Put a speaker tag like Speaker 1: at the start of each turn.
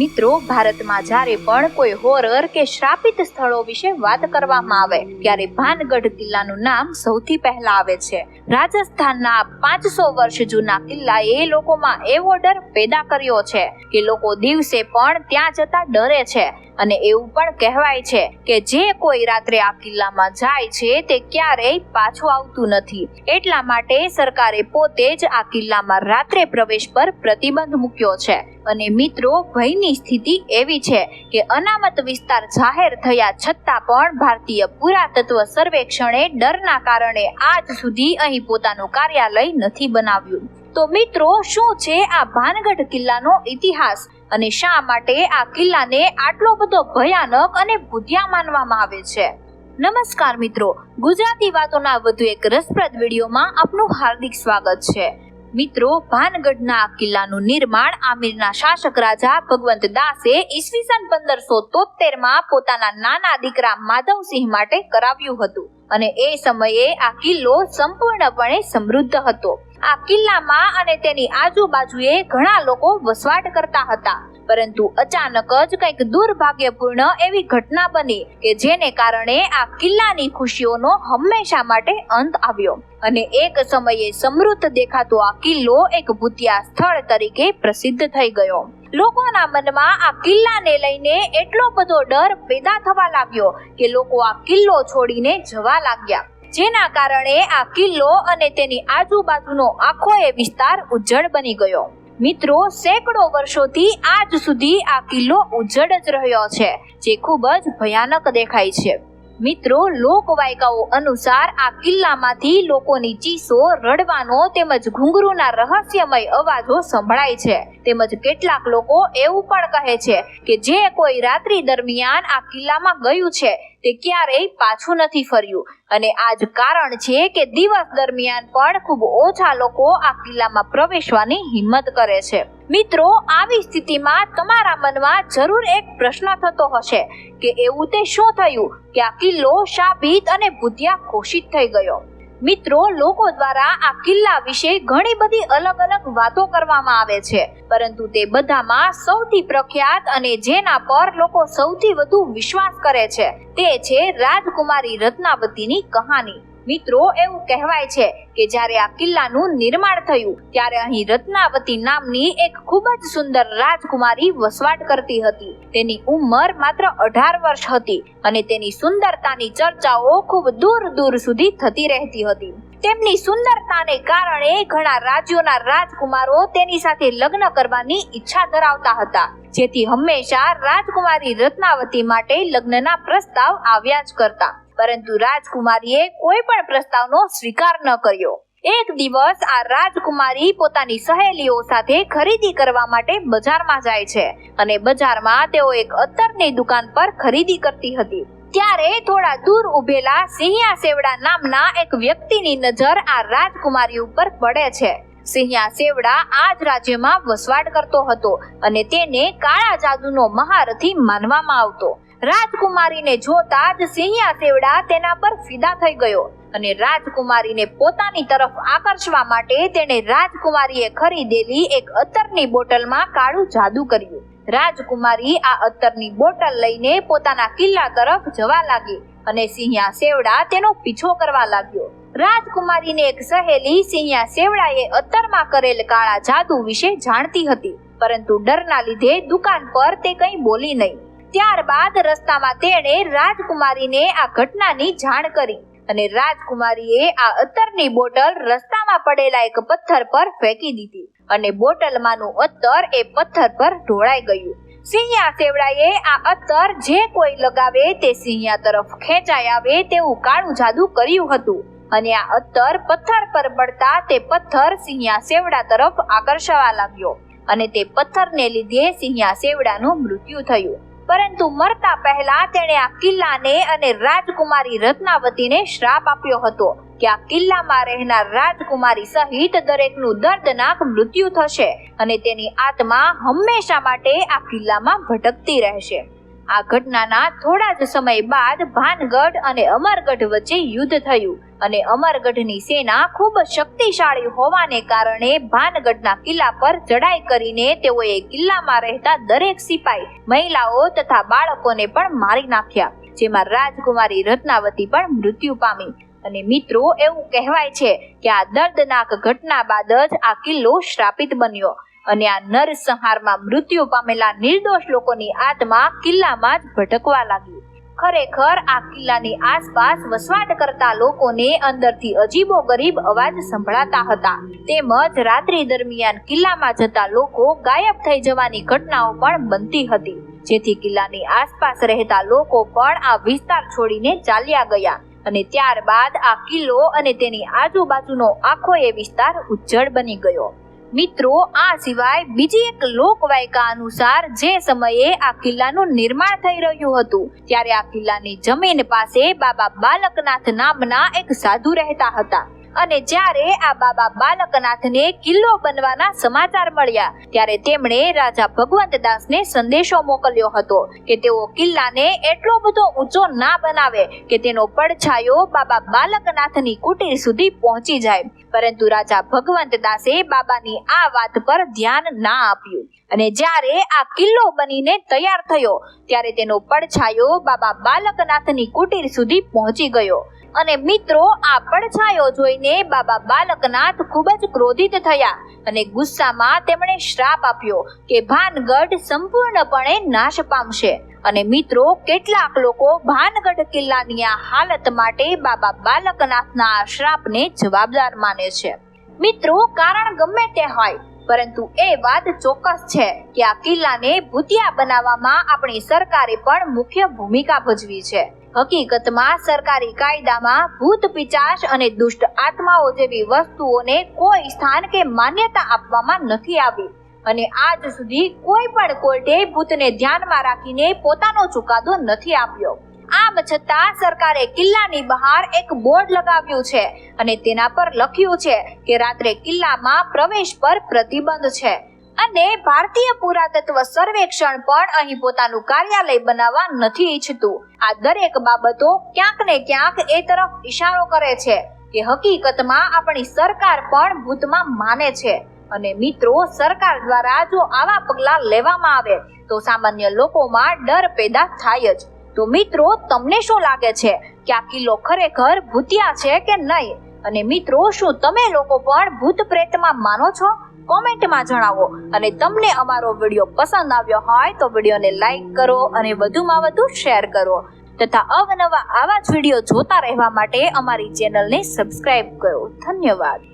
Speaker 1: મિત્રો, ભારતમાં જ્યારે પણ કોઈ હોરર કે શ્રાપિત સ્થળો વિશે વાત કરવામાં આવે, ત્યારે ભાનગઢ કિલ્લાનું નામ સૌથી પહેલા આવે છે. રાજસ્થાનના પાંચસો વર્ષ જૂના કિલ્લાએ લોકોમાં એવો ડર પેદા કર્યો છે કે લોકો દિવસે પણ ત્યાં જતા ડરે છે. અને એવું પણ કહેવાય છે કે જે કોઈ રાત્રે આ કિલ્લામાં જાય છે, તે ક્યારેય પાછું આવતું નથી. એટલા માટે સરકારે પોતે જ આ કિલ્લામાં રાત્રે પ્રવેશ પર પ્રતિબંધ મૂક્યો છે. અને મિત્રો, ભયની સ્થિતિ એવી છે કે અનામત વિસ્તાર જાહેર થયા છતાં પણ ભારતીય પુરાતત્વ સર્વેક્ષણે ડરના કારણે આજ સુધી અહીં પોતાનું કાર્યાલય નથી બનાવ્યું. તો મિત્રો, શું છે આ ભાનગઢ કિલ્લાનો ઇતિહાસ? અને શા માટે આ કિલ્લાને આટલો બધો ભયાનક અને ભૂતિયા માનવામાં આવે છે? નમસ્કાર મિત્રો, ગુજરાતી વાતોના વધુ એક રસપ્રદ વિડીયોમાં આપનું હાર્દિક સ્વાગત છે. મિત્રો, ભાનગઢના આ કિલ્લાનું નિર્માણ આમિરના શાસક રાજા ભગવંત દાસે ઈસવીસન પંદરસો તોતેરમાં પોતાના નાના દીકરા માધવસિંહ માટે કરાવ્યું હતું. અને એ સમયે આ કિલ્લો સંપૂર્ણપણે સમૃદ્ધ હતો. આ કિલ્લામાં અને તેની આજુબાજુએ ઘણા લોકો વસવાટ કરતા હતા. પરંતુ અચાનક જ કંઈક દુર્ભાગ્યપૂર્ણ એવી ઘટના બની કે જેને કારણે આ કિલ્લાની ખુશીઓનો હંમેશા માટે અંત આવ્યો. અને એક સમયે સમૃદ્ધ દેખાતો આ કિલ્લો એક ભૂતિયા સ્થળ તરીકે પ્રસિદ્ધ થઈ ગયો. લોકોના મનમાં આ કિલ્લાને લઈને એટલો બધો ડર પેદા થવા લાગ્યો કે લોકો આ કિલ્લો છોડીને જવા લાગ્યા. જેના કારણે આ કિલ્લો અને તેની આજુબાજુનો આખો એ વિસ્તાર ઉજ્જડ બની ગયો. મિત્રો, સેંકડો વર્ષોથી આજ સુધી આ કિલ્લો ઉજ્જડ જ રહ્યો છે, જે ખૂબ જ ભયાનક દેખાય છે. મિત્રો, લોકવાયકાઓ અનુસાર આ કિલ્લામાંથી લોકોની ચીસો, રડવાનો તેમજ ઘુંઘરૂના રહસ્યમય અવાજો સંભળાય છે. તેમજ કેટલાક લોકો એવું પણ કહે છે કે જે કોઈ રાત્રિ દરમિયાન આ કિલ્લામાં ગયું છે તે ક્યારેય પાછું નથી ફર્યું. અને આ જ કારણ છે કે દિવસ દરમિયાન પણ ખૂબ ઓછા લોકો આ કિલ્લામાં પ્રવેશવાની હિંમત કરે છે. મિત્રો, આવી સ્થિતિમાં તમારા મનમાં જરૂર એક પ્રશ્ન થતો હશે કે એવું તે શું થયું કે આ કિલ્લો શાપિત અને ભૂતિયા ઘોષિત થઈ ગયો? મિત્રો, લોકો દ્વારા આ કિલ્લા વિશે ઘણી બધી અલગ અલગ વાતો કરવામાં આવે છે. પરંતુ તે બધામાં સૌથી પ્રખ્યાત અને જેના પર લોકો સૌથી વધુ વિશ્વાસ કરે છે, તે છે રાજકુમારી રત્નાવતીની કહાની. મિત્રો, એવું કહેવાય છે કે જ્યારે આ કિલ્લાનું નિર્માણ થયું, ત્યારે અહીં રત્નાવતી નામની એક ખૂબ જ સુંદર રાજકુમારી વસવાટ કરતી હતી. તેની ઉંમર માત્ર અઢાર વર્ષ હતી અને તેની સુંદરતાની ચર્ચાઓ ખૂબ દૂર દૂર સુધી થતી રહેતી હતી. તેમની સુંદરતાને કારણે ઘણા રાજ્યોના રાજકુમારો તેની સાથે લગ્ન કરવાની ઈચ્છા ધરાવતા હતા, જેથી હંમેશા રાજકુમારી રત્નાવતી માટે લગ્નના પ્રસ્તાવ આવ્યા જ કરતા. પરંતુ રાજકુમારીએ કોઈ પણ પ્રસ્તાવનો સ્વીકાર ન કર્યો. એક દિવસ આ રાજકુમારી પોતાની સહેલીઓ સાથે ખરીદી કરવા માટે બજારમાં જાય છે અને બજારમાં તેઓ એક અત્તરની દુકાન પર ખરીદી કરતી હતી. ત્યારે થોડા દૂર ઉભેલા સિંહિયા સેવડા નામના એક વ્યક્તિની નજર આ રાજકુમારી ઉપર પડે છે. સિંહિયા સેવડા આ જ રાજ્યમાં વસવાટ કરતો હતો અને તેને કાળા જાદુનો મહારથી માનવામાં આવતો. રાજકુમારીને જોતા જ સિંહિયા સેવડા તેના પર ફિદા થઈ ગયો અને રાજકુમારીને પોતાની તરફ આકર્ષવા માટે તેણે રાજકુમારીએ ખરીદેલી એક અત્તરની બોટલમાં કાળું જાદુ કર્યું. રાજકુમારી આ અત્તરની બોટલ લઈને પોતાના કિલ્લા તરફ જવા લાગી અને સિંહિયા સેવડા તેનો પીછો કરવા લાગ્યો. રાજકુમારીને એક સહેલી સિંહિયા સેવડાએ અત્તરમાં કરેલ કાળા જાદુ વિશે જાણતી હતી, પરંતુ ડરના લીધે દુકાન પર તે કંઈ બોલી નહીં. ત્યારબાદ રસ્તામાં તેણે રાજકુમારીને આ ઘટનાની જાણ કરી અને રાજકુમારીએ આ અત્તરની બોટલ રસ્તામાં પડેલા એક પથ્થર પર ફેંકી દીધી અને બોટલમાંનું અત્તર એ પથ્થર પર ઢોળાઈ ગયું. સિંહા સેવડાએ આ અત્તર જે કોઈ લગાવે તે સિંહિયા તરફ ખેંચાઈ આવે તેવું કાળું જાદુ કર્યું હતું અને આ અત્તર પથ્થર પર પડતા તે પથ્થર સિંહા સેવડા તરફ આકર્ષવા લાગ્યો અને તે પથ્થરને લીધે સિંહા સેવડાનું મૃત્યુ થયું. પરંતુ મરતા પહેલા તેણે આ કિલ્લાને અને રાજકુમારી રત્નાવતીને શ્રાપ આપ્યો હતો કે આ કિલ્લામાં રહેનાર રાજકુમારી સહિત દરેકનું દર્દનાક મૃત્યુ થશે અને તેની આત્મા હંમેશા માટે આ કિલ્લામાં ભટકતી રહેશે. આ ઘટનાના થોડા જ સમય બાદ ભાનગઢ અને અમરગઢ વચ્ચે યુદ્ધ થયું અને અમરગઢની સેના ખૂબ શક્તિશાળી હોવાને કારણે ભાનગઢના કિલ્લા પર ચડાઈ કરીને તેઓએ કિલ્લામાં રહેતા દરેક સિપાઈ, મહિલાઓ તથા બાળકોને પણ મારી નાખ્યા, જેમાં રાજકુમારી રત્નાવતી પણ મૃત્યુ પામી. અને મિત્રો, એવું કહેવાય છે કે આ દર્દનાક ઘટના બાદ જ આ કિલ્લો શ્રાપિત બન્યો. અને આ નરસંહારમાં મૃત્યુ પામેલા નિર્દોષ લોકોની આત્મા કિલ્લામાં જ ભટકવા લાગી. ખરેખર, આ કિલ્લાની આસપાસ વસવાટ કરતા લોકોને અંદરથી અજીબો ગરીબ અવાજ સંભળાતા હતા. તેમજ રાત્રિ દરમિયાન કિલ્લામાં જતા લોકો ગાયબ થઈ જવાની ઘટનાઓ પણ બનતી હતી. જેથી કિલ્લાની આસપાસ રહેતા લોકો પણ આ વિસ્તાર છોડીને ચાલ્યા ગયા. અને ત્યારબાદ આ કિલ્લો અને તેની આજુબાજુનો આખો એ વિસ્તાર ઉજ્જડ બની ગયો. મિત્રો, આ સિવાય બીજી એક લોકવાયકા અનુસાર જે સમયે આ કિલ્લાનું નિર્માણ થઈ રહ્યું હતું, ત્યારે આ કિલ્લાની જમીન પાસે બાબા બાલકનાથ નામના એક સાધુ રહેતા હતા. અને જ્યારે આ બાબા બાલકનાથને કિલ્લો બનવાના સમાચાર મળ્યા, ત્યારે તેમણે રાજા ભગવંતદાસને સંદેશો મોકલ્યો હતો કે તેઓ કિલ્લાને એટલો બધો ઊંચો ના બનાવે કે તેનો પડછાયો બાબા બાલકનાથની કુટીર સુધી પહોંચી જાય. પરંતુ રાજા ભગવંતદાસે બાબાની આ વાત પર ધ્યાન ના આપ્યું. અને જ્યારે આ કિલ્લો બનીને તૈયાર થયો, ત્યારે તેનો પડછાયો બાબા બાલકનાથની કુટીર સુધી પહોંચી ગયો. અને મિત્રો, આ પડછાયો જોઈને બાબા બાલકનાથ ખૂબ જ ક્રોધિત થયા અને ગુસ્સામાં તેમણે શ્રાપ આપ્યો કે ભાનગઢ સંપૂર્ણપણે નાશ પામશે. અને મિત્રો, કેટલાક લોકો ભાનગઢ કિલ્લાની આ હાલત માટે બાબા બાલકનાથના આ શ્રાપને જવાબદાર માને છે. મિત્રો, કારણ ગમે તે હોય પરંતુ એ વાત ચોક્કસ છે કે આ કિલ્લાને ભૂતિયા બનાવવામાં આપણી સરકારે પણ મુખ્ય ભૂમિકા ભજવી છે. હકીકતમાં સરકારી કાયદામાં ભૂત પિચાશ અને દુષ્ટ આત્માઓ જેવી વસ્તુઓને કોઈ સ્થાન કે માન્યતા આપવામાં નથી આવી અને આજ સુધી કોઈ પણ કોર્ટે ભૂતને ધ્યાનમાં રાખીને પોતાનો ચુકાદો નથી આપ્યો. આમ છતાં સરકારે કિલ્લાની બહાર એક બોર્ડ લગાવ્યું છે અને તેના પર લખ્યું છે કે રાત્રે કિલ્લામાં પ્રવેશ પર પ્રતિબંધ છે. અને ભારતીય પુરાતત્વ સર્વેક્ષણ પણ અહીં પોતાનું કાર્યાલય બનાવવા નથી ઈચ્છતું. આ દરેક બાબતો ક્યાંક ને ક્યાંક એ તરફ ઈશારો કરે છે કે હકીકતમાં આપણી સરકાર પણ ભૂતમાં માને છે. અને મિત્રો, સરકાર દ્વારા જો આવા પગલાં લેવામાં આવે, તો સામાન્ય લોકોમાં ડર પેદા થાય જ. તો મિત્રો, તમને શું લાગે છે? કે આ કિલ્લો ખરેખર ભૂતિયા છે કે નહીં? અને મિત્રો, શું તમે લોકો પણ ભૂત પ્રેતમાં માનો છો? કોમેન્ટમાં જણાવો. અને તમને અમારો વીડિયો પસંદ આવ્યો હોય તો વિડીયોને લાઈક કરો અને વધુમાં વધુ શેર કરો. તથા અવનવા આવા જ વીડિયો જોતા રહેવા માટે અમારી ચેનલને સબસ્ક્રાઇબ કરો. ધન્યવાદ.